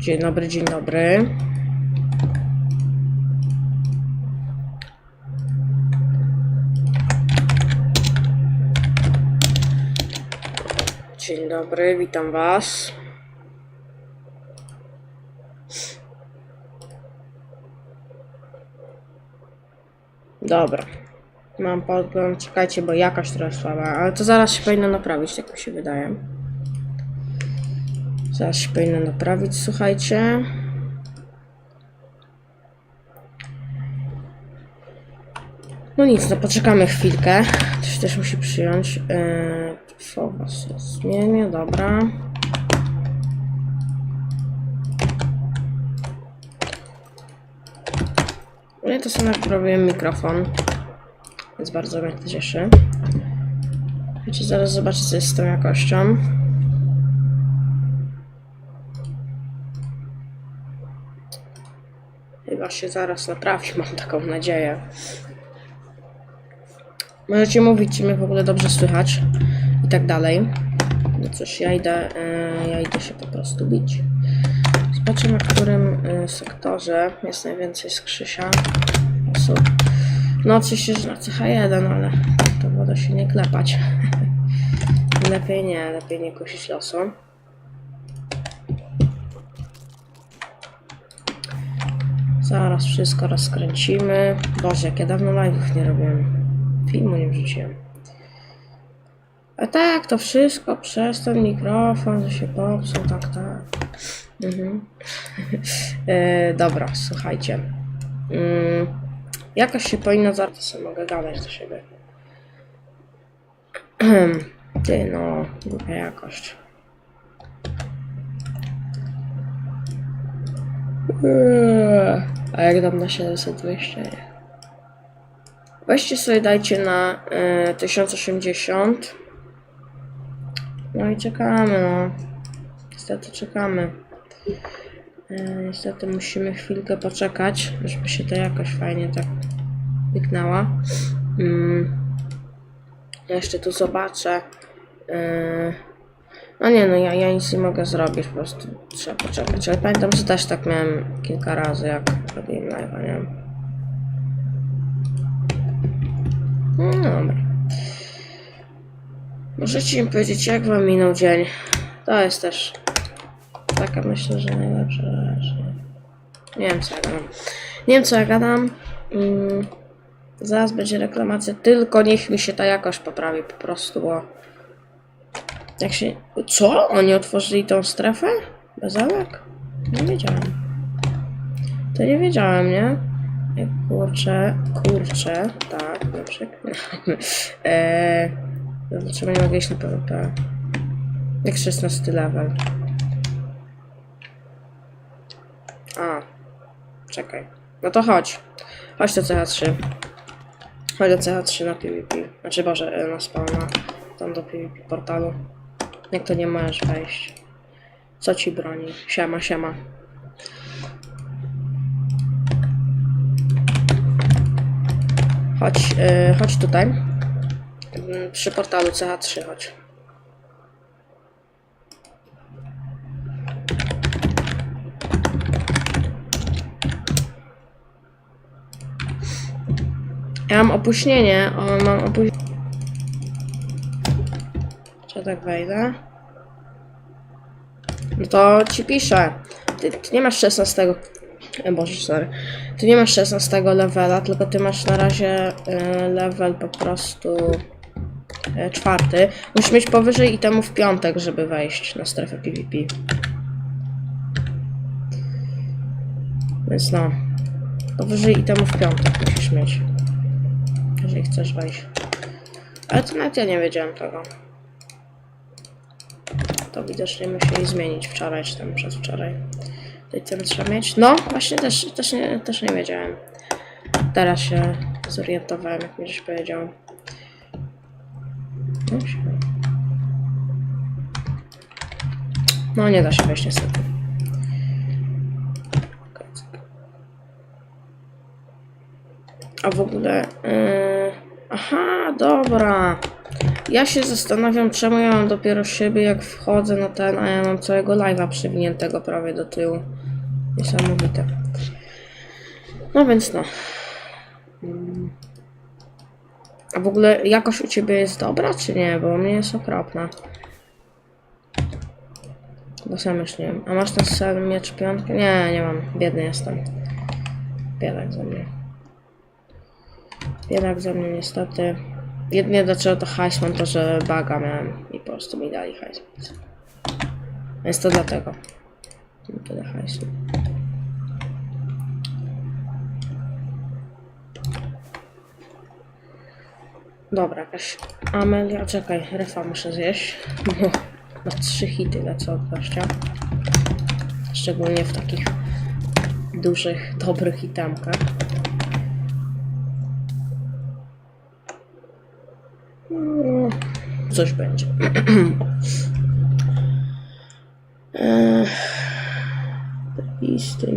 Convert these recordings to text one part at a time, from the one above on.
Dzień dobry, dzień dobry. Dzień dobry, witam was. Dobra. Mam podgląd, czekajcie, bo jakaś trochę słaba, ale to zaraz się powinno naprawić, tak mi się wydaje. Zaraz się powinno naprawić, słuchajcie. No nic, no poczekamy chwilkę. To się też musi przyjąć. Yy, Focus zmienię, dobra. No i to sobie naprawiłem mikrofon. Więc bardzo mnie to cieszy. Wiecie, zaraz zobaczę co jest z tą jakością. Się zaraz naprawi, mam taką nadzieję. Możecie mówić, czy mnie w ogóle dobrze słychać i tak dalej. No cóż, ja idę, e, ja idę się po prostu bić. Zobaczymy, w którym e, sektorze jest najwięcej skrzysia osób. No oczywiście, że na CH1, ale to woda się nie klepać. lepiej nie, lepiej nie kusić losu. Zaraz wszystko rozkręcimy. Boże, jak ja dawno live'ów nie robiłem. Filmu nie wrzuciłem. A tak, to wszystko przez ten mikrofon, że się popsuł, tak, tak. Mhm. e, dobra, słuchajcie. Mm, jakaś się powinna zaraz sobie mogę gadać do siebie. Ty no, głupia jakość. Eee, A jak dam na 720? Nie. Weźcie sobie dajcie na e, 1080. No i czekamy, no. Niestety czekamy. E, niestety musimy chwilkę poczekać, żeby się to jakoś fajnie tak wyknęła. Mm. Ja jeszcze tu zobaczę. E, no nie, no ja, ja nic nie mogę zrobić, po prostu trzeba poczekać. Ale pamiętam, że też tak miałem kilka razy, jak robiłem live'a, nie? No dobra. Możecie mi powiedzieć, jak wam minął dzień? To jest też taka, myślę, że najlepsza rzecz. Nie, wiem, co ja gadam. Nie wiem, co ja gadam. Mm, zaraz będzie reklamacja, tylko niech mi się ta jakość poprawi po prostu, bo... Jak się... Co? Oni otworzyli tą strefę? Bezalek? Nie wiedziałem. To nie wiedziałem, nie? Kurczę, kurczę, tak, na przykład. eee, dlaczego nie mogę iść na PvP? Jak 16 level. A, czekaj. No to chodź. Chodź do CH3. Chodź do CH3 na PvP. Znaczy, Boże, na spawna. Tam do PvP portalu. Jak to nie możesz wejść? Co ci broni? Siema, siema. Chodź, yy, chodź tutaj. Mm, Przy portalu CH3 chodź. Ja mam opóźnienie, o, mam opóźnienie. Czy tak wejdę? No to ci piszę. Ty, ty nie masz 16. E, Boże, sorry. Ty nie masz 16 levela, tylko ty masz na razie e, level po prostu e, czwarty. Musisz mieć powyżej itemu w piątek, żeby wejść na strefę PvP. Więc no. Powyżej itemu w piątek musisz mieć. Jeżeli chcesz wejść. Ale to nawet ja nie wiedziałem tego. To widocznie musieli zmienić wczoraj, czy tam przedwczoraj. Tutaj ten trzeba mieć. No, właśnie też, też, nie, też nie wiedziałem. Teraz się zorientowałem, jak mi żeś powiedział. No, no nie da się wejść niestety. A w ogóle... Yy... Aha, dobra. Ja się zastanawiam, czemu ja mam dopiero szyby, jak wchodzę na ten, a ja mam całego live'a przywiniętego prawie do tyłu. Niesamowite. No więc no. A w ogóle jakość u ciebie jest dobra, czy nie? Bo mnie jest okropna. Bo sam już nie wiem. A masz ten sen miecz piątkę? Nie, nie mam. Biedny jestem. Biedak ze mnie. Biedak ze mnie niestety. Jedynie dlaczego to hajs mam to, że baga miałem i po prostu mi dali hajs. Jest to dlatego. Tyle hajsu. Dobra, jakaś Amelia, czekaj, refa muszę zjeść. Bo na trzy hity lecę od gościa. Szczególnie w takich dużych, dobrych itemkach. No, Coś będzie. Listy.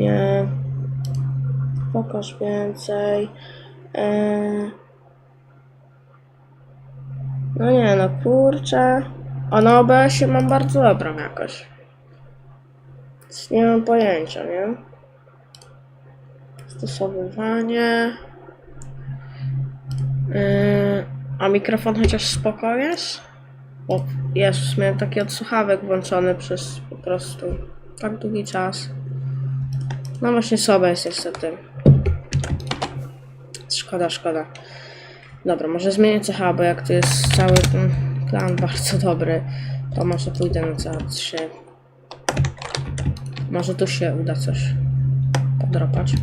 Pokaż więcej. No nie, no kurczę. A na OBS-ie mam bardzo dobrą jakość. Więc nie mam pojęcia, nie? Stosowywanie. Yy, a mikrofon chociaż spoko jest? Bo Jezus, miałem taki odsłuchawek włączony przez po prostu tak długi czas. No właśnie słabe jest niestety. Szkoda, szkoda. Dobra, może zmienię CH, bo jak tu jest cały ten plan bardzo dobry, to może pójdę na CH3. Może tu się uda coś podropać.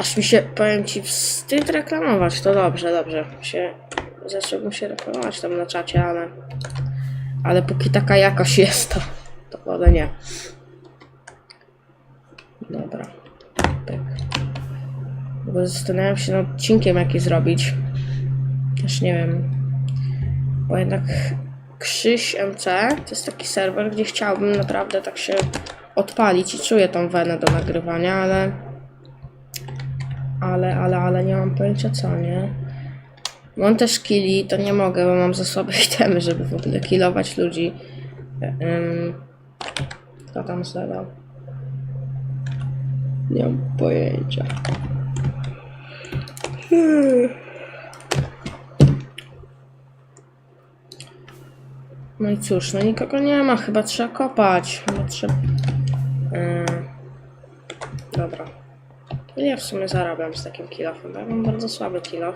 Aż mi się, powiem ci, wstyd reklamować, to dobrze, dobrze. Się, zacząłbym się reklamować tam na czacie, ale... Ale póki taka jakość jest, to, to wolę nie. Dobra. Pyk. Bo zastanawiam się nad odcinkiem, jaki zrobić. Też nie wiem. Bo jednak Krzyś MC to jest taki serwer, gdzie chciałbym naprawdę tak się odpalić i czuję tą wenę do nagrywania, ale. Ale, ale, ale nie mam pojęcia co, nie? Mam też killi, to nie mogę, bo mam za słabe itemy, żeby w ogóle killować ludzi. Um, kto tam zdawał? Nie mam pojęcia. No i cóż, no nikogo nie ma, chyba trzeba kopać. Chyba trzeba... Yy... Dobra. Ile ja w sumie zarabiam z takim kilofem? Ja mam bardzo słaby kilof.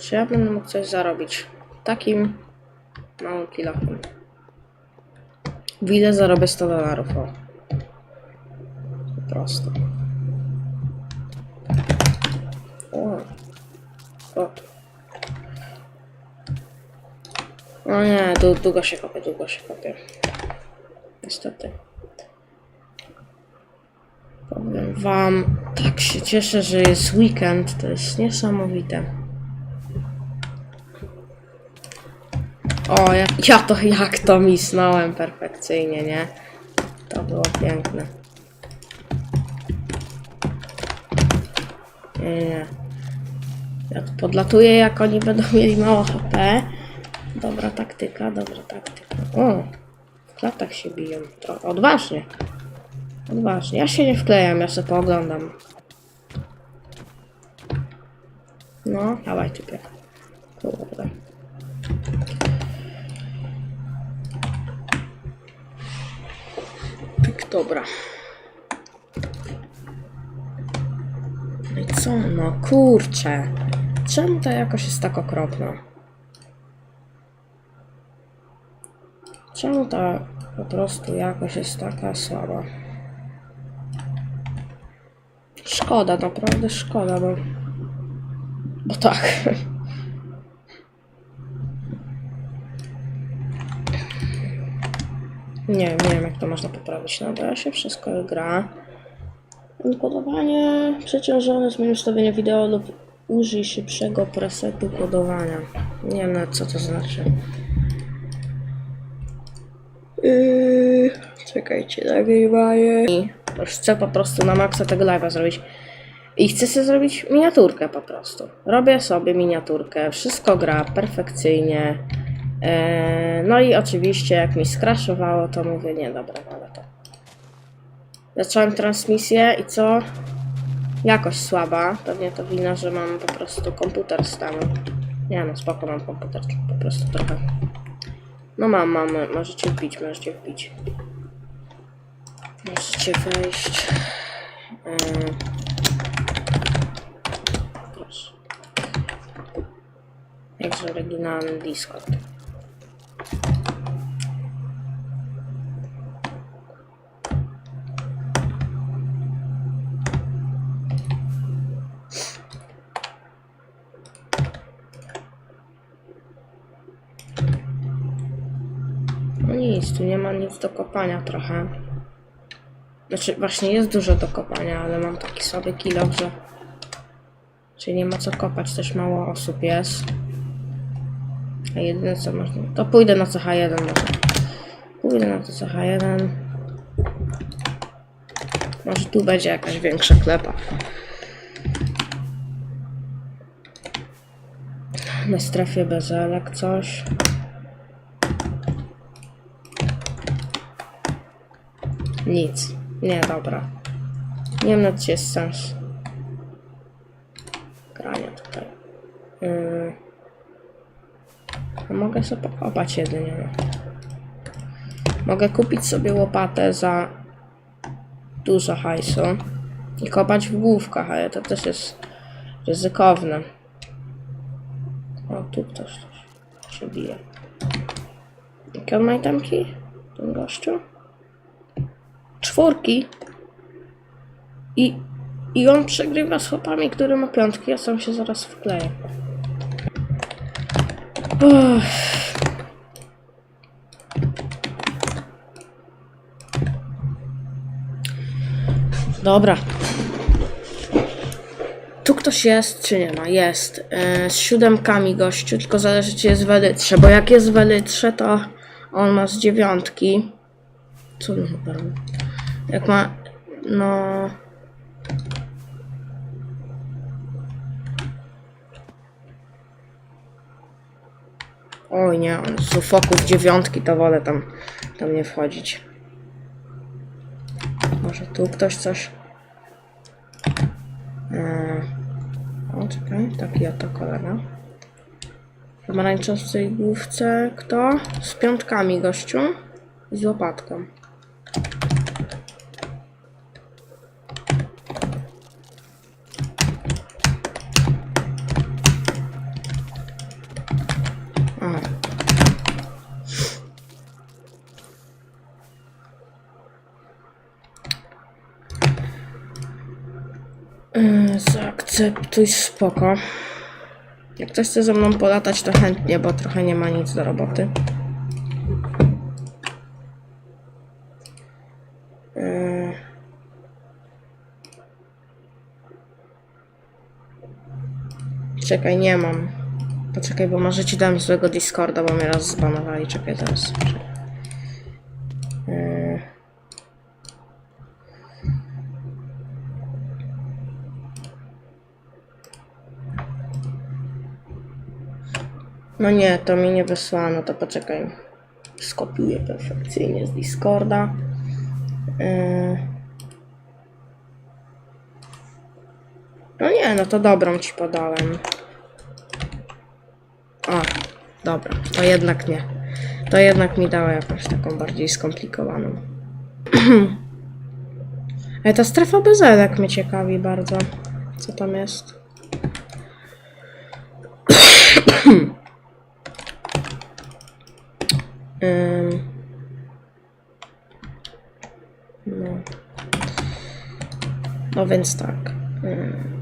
Czy ja będę mógł coś zarobić? Takim małym kilofem. W ile zarobię 100 dolarów? O. Po prostu. O. O. O nie, dłu- długo się kopie, długo się kopie. Niestety. Powiem wam, tak się cieszę, że jest weekend, to jest niesamowite. O, ja, ja to jak to misnąłem perfekcyjnie, nie? To było piękne. Nie, nie. Ja tu podlatuję, jak oni będą mieli mało HP. Dobra taktyka, dobra taktyka. O, w klatach się biją. To odważnie. Odważnie. Ja się nie wklejam, ja sobie pooglądam. No, dawaj typie. Kurde. Tak, dobra. No i co? No kurczę. Czemu ta jakość jest tak okropna? Czemu ta po prostu jakość jest taka słaba? Szkoda, naprawdę szkoda, bo... Bo tak. Nie wiem, nie wiem jak to można poprawić na OBS-ie, wszystko gra. Kodowanie przeciążone, zmień ustawienie wideo lub użyj szybszego presetu kodowania. Nie wiem nawet co to znaczy. Yy, czekajcie, nagrywanie. Chcę po prostu na maksa tego live'a zrobić. I chcę sobie zrobić miniaturkę po prostu. Robię sobie miniaturkę, wszystko gra perfekcyjnie. Eee, no i oczywiście jak mi skraszowało, to mówię, nie dobra, ale to. Zacząłem transmisję i co? Jakość słaba. Pewnie to wina, że mam po prostu komputer stanu. Nie no, spoko mam komputer, po prostu trochę. No mam, mam, możecie wbić, możecie wbić. Możecie wejść. Eee, Proszę. Jakże oryginalny Discord. No nic, tu nie ma nic do kopania trochę. Znaczy, właśnie jest dużo do kopania, ale mam taki sobie kilo, że... Czyli nie ma co kopać, też mało osób jest. A jedyne co można... To pójdę na CH1 może. Pójdę na to CH1. Może tu będzie jakaś większa klepa. Na strefie bezelek coś. Nic. Nie, dobra. Nie wiem, na co jest sens grania tutaj. Yy. Mogę sobie pokopać jedynie. Mogę kupić sobie łopatę za dużo hajsu i kopać w główkach, ale to też jest ryzykowne. O, tu ktoś się bije. Jakie on ma itemki? Ten gościu? Czwórki i, i on przegrywa z chłopami, który ma piątki, ja sam się zaraz wkleję. Uff. Dobra. Tu ktoś jest, czy nie ma? Jest. E, z siódemkami gościu, tylko zależy, czy jest w bo jak jest w elitrze, to on ma z dziewiątki. Co on chyba? Jak ma. No. Oj nie, on z ufoków dziewiątki, to wolę tam, tam nie wchodzić. Może tu ktoś coś. Eee. O, czekaj, taki oto kolega. Pomarańczowcej główce kto? Z piątkami gościu z łopatką. Zaakceptuj spoko. Jak ktoś chce ze mną polatać, to chętnie, bo trochę nie ma nic do roboty. Yy. Czekaj, nie mam. Poczekaj, bo może ci dam złego Discorda, bo mnie raz zbanowali. Czekaj, teraz. Yy. No nie, to mi nie wysłano, to poczekaj. Skopiuję perfekcyjnie z Discorda. Yy. No nie, no to dobrą ci podałem. O, dobra, to jednak nie. To jednak mi dało jakąś taką bardziej skomplikowaną. Ale ta strefa bezelek mnie ciekawi bardzo. Co tam jest? Ym. No. No więc tak. Ym.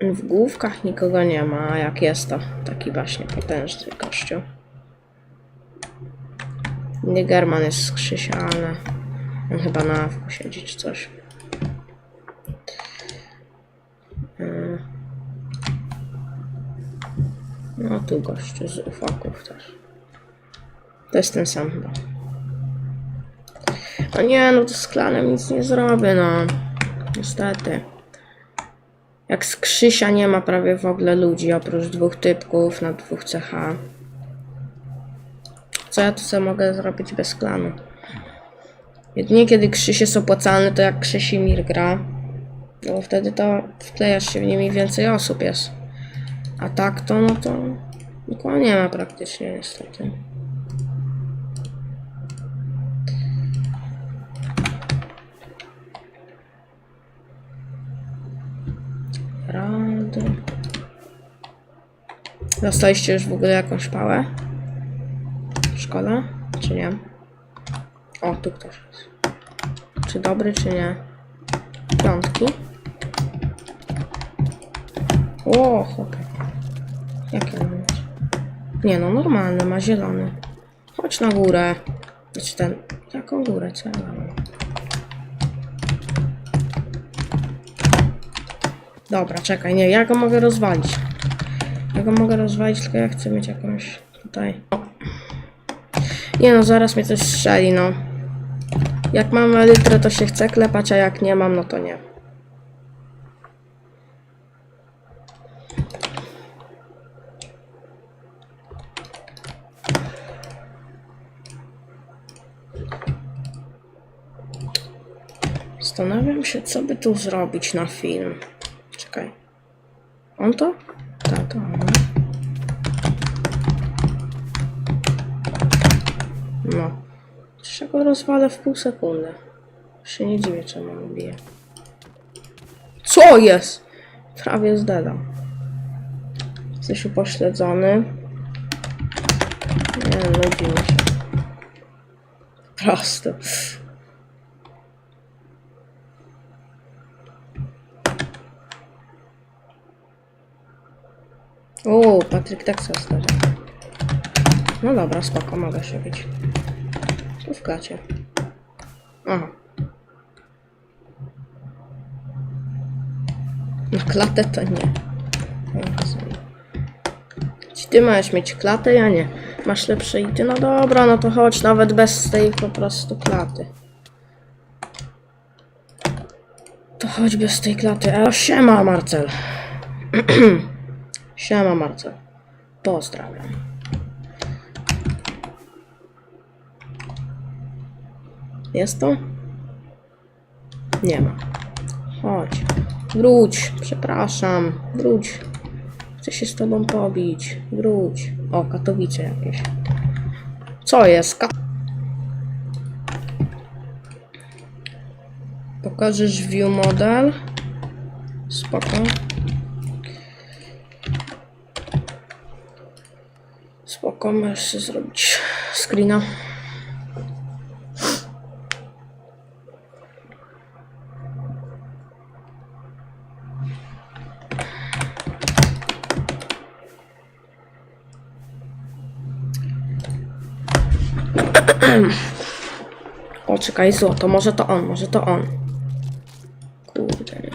W główkach nikogo nie ma, jak jest to taki właśnie potężny kościół. Nigerman jest skrzesiany. On chyba na awku siedzi czy coś. No tu gościu z ufaków też. To jest ten sam chyba. No nie, no to z klanem nic nie zrobię, no. Niestety. Jak z Krzysia nie ma prawie w ogóle ludzi, oprócz dwóch typków na dwóch CH. Co ja tu sobie mogę zrobić bez klanu? Jedynie kiedy Krzyś jest opłacalny, to jak Krzysimir gra. No bo wtedy to wklejasz się w nim i więcej osób jest. A tak to, no to nikogo nie ma praktycznie niestety. Rady. Dostaliście już w ogóle jakąś pałę? W szkole? Czy nie? O, tu ktoś jest. Czy dobry, czy nie? Piątki. O. Jakie ma? Nie no, normalny, ma zielony. Chodź na górę. Znaczy ten... Jaką górę? Co ja mam? Dobra, czekaj, nie, ja go mogę rozwalić. Ja go mogę rozwalić, tylko ja chcę mieć jakąś tutaj. O. Nie no, zaraz mnie coś strzeli, no. Jak mam elytrę, to się chce klepać, a jak nie mam, no to nie. Zastanawiam się, co by tu zrobić na film. Czekaj. On to? Tak, to on. No. Jeszcze go rozwalę w pół sekundy. Się nie dziwię, czemu on bije. Co jest? Prawie zdedam. Jesteś upośledzony. Nie, nudzi mi się. Prosto. O, Patryk tak sobie stawia. No dobra, spoko, mogę się być. Tu w klacie. Aha. Na klatę to nie. Czy ty masz mieć klatę, ja nie. Masz lepsze ity? No dobra, no to chodź nawet bez tej po prostu klaty. To chodź bez tej klaty. E, siema Marcel. Siema Marcel. Pozdrawiam. Jest to? Nie ma. Chodź. Wróć. Przepraszam. Wróć. Chcę się z tobą pobić. Wróć. O, Katowice jakieś. Co jest? Ka Pokażesz view model? Spoko. Spoko, możesz zrobić screena. O, czekaj, złoto, może to on, może to on. Kurde.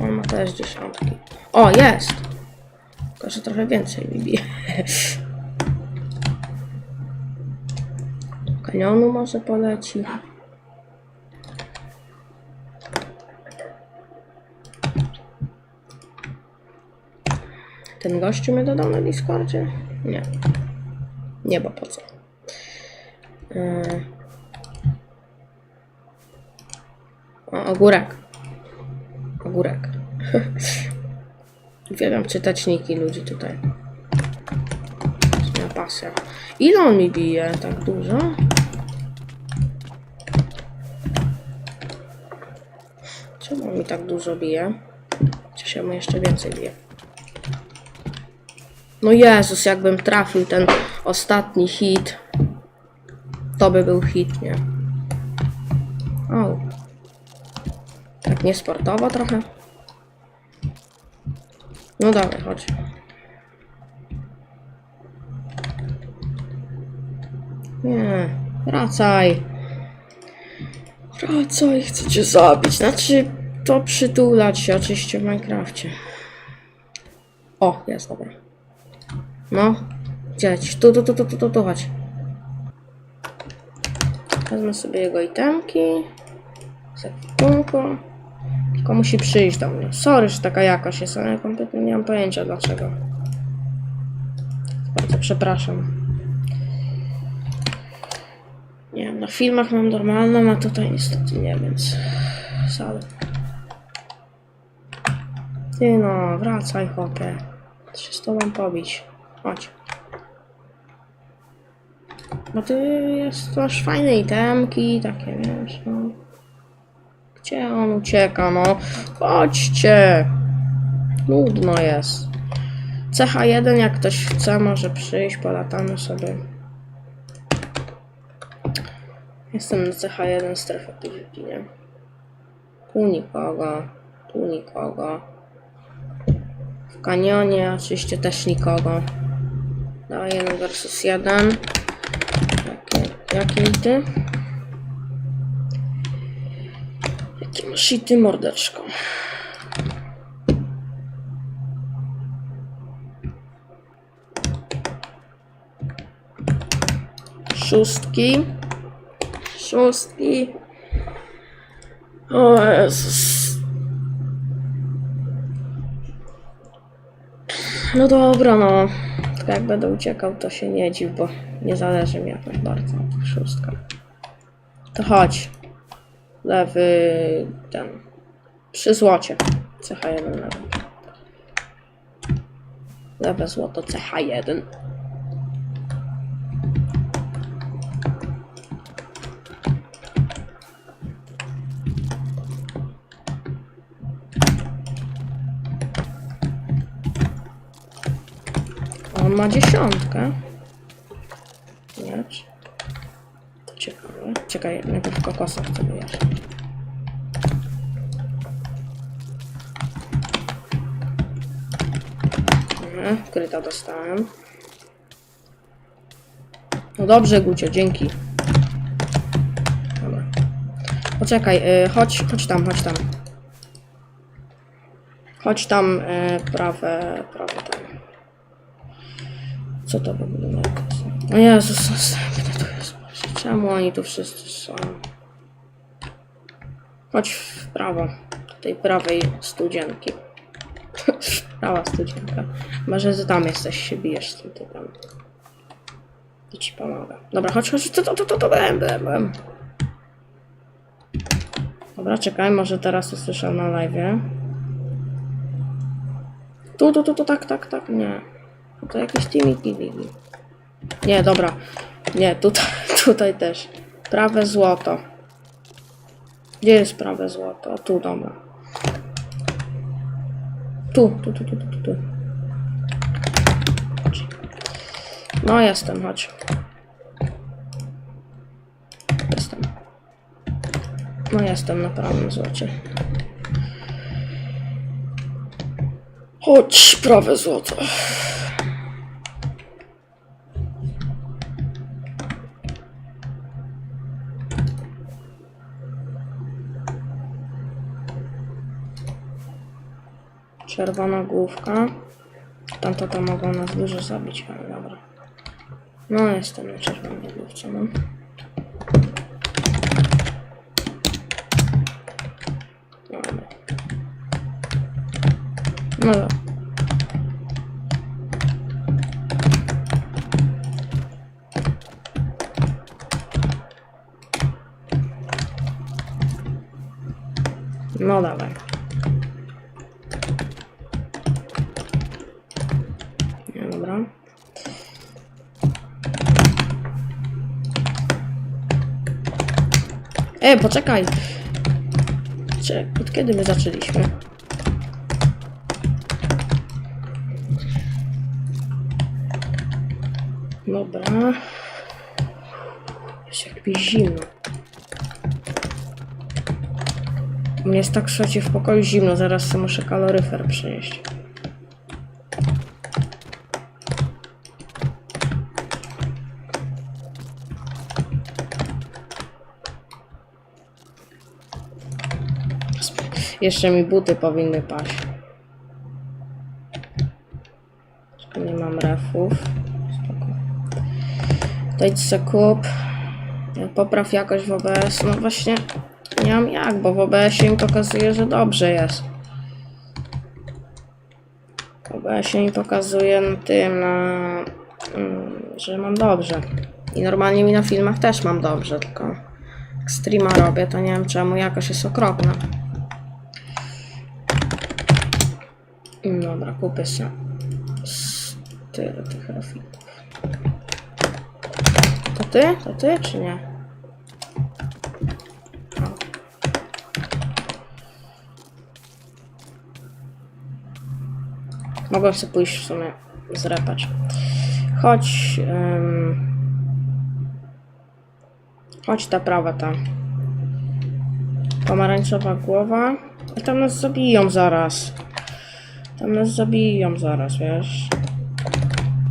On ma też dziesiątki. O, jest! Tylko, że trochę więcej mi bije. Kanionu może poleci. Ten gościu mnie dodał na Discordzie? Nie. Nie, bo po co? Yy. O, ogórek. Ogórek. Uwielbiam czytać niki ludzi tutaj. Moja pasja. Ile on mi bije? Tak dużo? Czemu on mi tak dużo bije? Czy się mu jeszcze więcej bije? No Jezus, jakbym trafił ten ostatni hit. To by był hit, nie? O. Tak niesportowo trochę. No dawaj, chodź. Nie, wracaj. Wracaj, chcę cię zabić. Znaczy, to przytulać się oczywiście w Minecrafcie. O, jest, dobra. No, lecisz? Tu, tu, tu, tu, tu, tu, tu, chodź. Wezmę sobie jego itemki. ekwipunku. Tylko musi przyjść do mnie. Sorry, że taka jakość jest, ale kompletnie nie mam pojęcia dlaczego. Bardzo przepraszam. Nie wiem, na filmach mam normalną, a tutaj niestety nie, więc... Sorry. Ty no, wracaj chłopie. Chcę się z tobą pobić. Chodź. Bo ty jest, masz fajne itemki, takie wiesz, no. Gdzie on ucieka, no? Chodźcie! Nudno jest. CH1, jak ktoś chce, może przyjść, polatamy sobie. Jestem na CH1 strefę PvP, nie? Tu nikogo, tu nikogo. W kanionie oczywiście też nikogo. Dawaj 1 versus 1. Jakie, jakie ity? Jakie masz ity, mordeczko? Szóstki. Szóstki. O Jezus. No dobra, no. Jak będę uciekał, to się nie dziw, bo nie zależy mi jakoś bardzo na tych szóstkach. To chodź. Lewy ten. Przy złocie. CH1 lewy. Lewe złoto CH1. On ma dziesiątkę. Ciekawe. Czekaj, najpierw kokosa chcę wyjaśnić. Mhm, kryta dostałem. No dobrze, Gucio, dzięki. Dobra. Poczekaj, y, chodź, chodź tam, chodź tam. Chodź tam, y, prawe, prawe tam. Co to by było? O Jezus, następne. Czemu oni tu wszyscy są? Chodź w prawo. Do tej prawej studzienki. Prawa studzienka. Może ty tam jesteś, się bijesz z tym typem. I ci pomogę. Dobra, chodź, chodź, to, to, to, to, to, byłem, byłem. Dobra, czekaj, może teraz usłyszę na live. Tu, tu, tu, tu, tak, tak, tak, nie. To jakieś teamiki Ligi. Nie, dobra. Nie, tutaj, tutaj też. Prawe złoto. Gdzie jest prawe złoto? Tu, dobra. Tu, tu, tu, tu, tu, tu. No, jestem, chodź. Jestem. No, jestem na prawym złocie. Chodź, prawe złoto. Czerwona główka. Tamto to mogą nas dużo zabić, ale dobra. No, jestem na czerwonej główce. No, dobra. No dobra. No dawaj. E, poczekaj. Czek, od kiedy my zaczęliśmy? Dobra. Jest jak mi zimno. Mnie jest tak słuchajcie w pokoju zimno, zaraz sobie muszę kaloryfer przynieść. Jeszcze mi buty powinny paść. Nie mam refów. Spoko. To kup. Popraw jakość w OBS. No właśnie, Nie mam jak, bo w OBS-ie pokazuje, że dobrze jest. W OBS-ie mi pokazuje na tym, na, mm, że mam dobrze. I normalnie mi na filmach też mam dobrze, tylko jak streama robię, to nie wiem czemu jakoś jest okropna. Dobra, kupię się tyle tych grafików. To ty? To ty, czy nie? O. Mogłem sobie pójść w sumie zrepać. Chodź. em, chodź ta prawa tam. Pomarańczowa głowa. A tam nas zabiją zaraz. Tam nas zabiją zaraz, wiesz.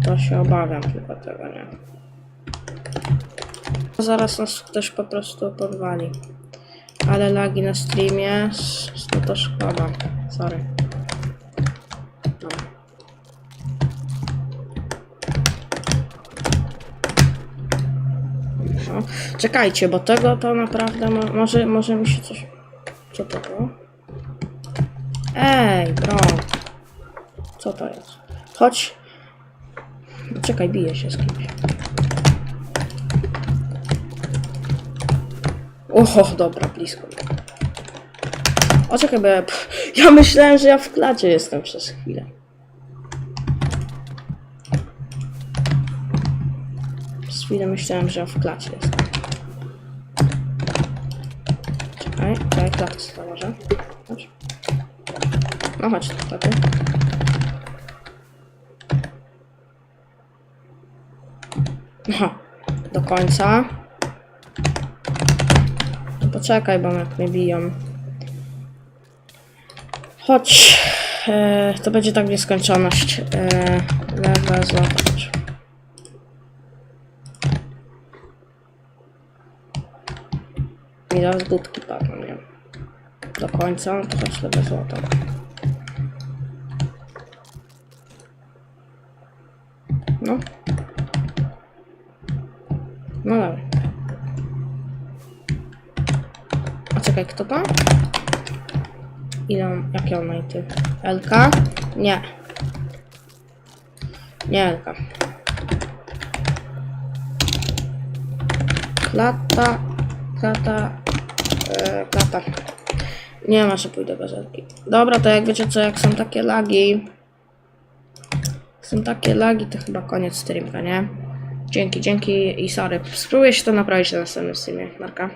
To się obawiam tylko tego, nie? Zaraz nas ktoś po prostu podwali. Ale lagi na streamie, to to szkoda. Sorry. No. Czekajcie, bo tego to naprawdę mo może, może mi się coś... Co to było? Ej, bro. Co to jest? Chodź. Czekaj, biję się z kimś. Oho, dobra, blisko. O, czekaj, bo ja, ja myślałem, że ja w klacie jestem przez chwilę. Przez chwilę myślałem, że ja w klacie jestem. Czekaj, czekaj, klatkę założę. Chodź. No chodź, taty. Aha, do końca. To poczekaj, bo jak mnie biją. Chodź. E, to będzie tak nieskończoność. E, lewe, zobacz. I zaraz budki padną, nie? Do końca, no to chodź lewe złoto. No. No dobra. A czekaj, kto to? Ile on, jakie on ma ty? LK? Nie. Nie LK. Klata, klata, e, klata. Nie ma, że pójdę bez LK. Dobra, to jak wiecie co, jak są takie lagi, są takie lagi, to chyba koniec streamka, nie? Dzięki, dzięki i sorry. Spróbuję się to naprawić na następnym streamie, Marka.